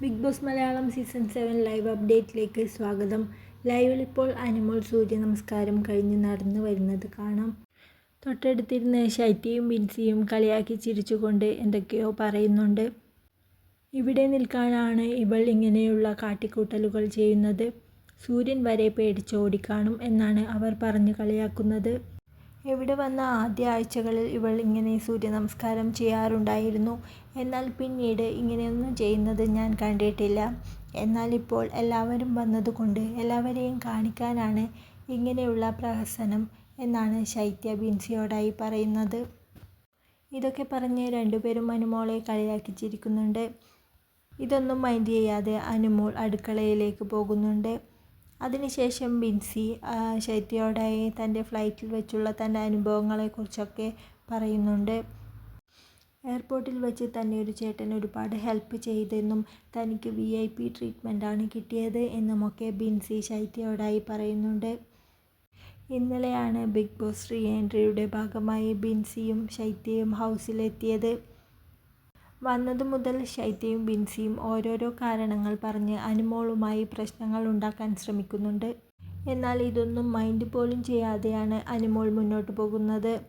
Big Boss Malayalam season seven live അപ്ഡേറ്റിലേക്ക് സ്വാഗതം. ലൈവിൽ ഇപ്പോൾ അനിമോൾ സൂര്യ നമസ്കാരം കഴിഞ്ഞ് നടന്നു വരുന്നത് കാണാം. തൊട്ടടുത്തിരുന്ന് ശൈത്യയും ബിൻസിയും കളിയാക്കി ചിരിച്ചുകൊണ്ട് എന്തൊക്കെയോ പറയുന്നുണ്ട്. ഇവിടെ നിൽക്കാനാണ് ഇവൾ ഇങ്ങനെയുള്ള കാട്ടിക്കൂട്ടലുകൾ ചെയ്യുന്നത്. സൂര്യൻ വരെ പേടിച്ചോടിക്കാണും എന്നാണ് അവർ പറഞ്ഞ് കളിയാക്കുന്നത്. ഇവിടെ വന്ന ആദ്യ ആഴ്ചകളിൽ ഇവൾ ഇങ്ങനെ സൂര്യ നമസ്കാരം ചെയ്യാറുണ്ടായിരുന്നു. എന്നാൽ പിന്നീട് ഇങ്ങനെയൊന്നും ചെയ്യുന്നത് ഞാൻ കണ്ടിട്ടില്ല. എന്നാൽ ഇപ്പോൾ എല്ലാവരും വന്നതുകൊണ്ട് എല്ലാവരെയും കാണിക്കാനാണ് ഇങ്ങനെയുള്ള പ്രഹസനം എന്നാണ് ശൈത്യ ബിൻസിയോടായി പറയുന്നത്. ഇതൊക്കെ പറഞ്ഞ് രണ്ടുപേരും അനുമോളെ കളിയാക്കി ചിരിക്കുന്നുണ്ട് ഇതൊന്നും മൈൻഡ് ചെയ്യാതെ അനുമോൾ അടുക്കളയിലേക്ക് പോകുന്നുണ്ട്. അതിനുശേഷം ബിൻസി ശൈത്യയോടായി തന്റെ ഫ്ലൈറ്റിൽ വെച്ചുള്ള തന്റെ അനുഭവങ്ങളെക്കുറിച്ചൊക്കെ പറയുന്നുണ്ട്. എയർപോർട്ടിൽ വെച്ച് തന്നെ ഒരു ചേട്ടൻ ഒരുപാട് ഹെൽപ്പ് ചെയ്തെന്നും തനിക്ക് വി ഐ പി ട്രീറ്റ്മെന്റാണ് കിട്ടിയത് എന്നുമൊക്കെ ബിൻസി ശൈത്യയോടായി പറയുന്നുണ്ട്. ഇന്നലെയാണ് ബിഗ് ബോസ് റീ എൻട്രിയുടെ ഭാഗമായി ബിൻസിയും ശൈത്യയും ഹൗസിലെത്തിയത്. വന്നതു മുതൽ ശൈത്യയും ബിൻസിയും ഓരോരോ കാരണങ്ങൾ പറഞ്ഞ് അനുമോളുമായി പ്രശ്നങ്ങൾ ഉണ്ടാക്കാൻ ശ്രമിക്കുന്നുണ്ട്. എന്നാൽ ഇതൊന്നും മൈൻഡ് പോലും ചെയ്യാതെയാണ് അനുമോൾ മുന്നോട്ട് പോകുന്നത്.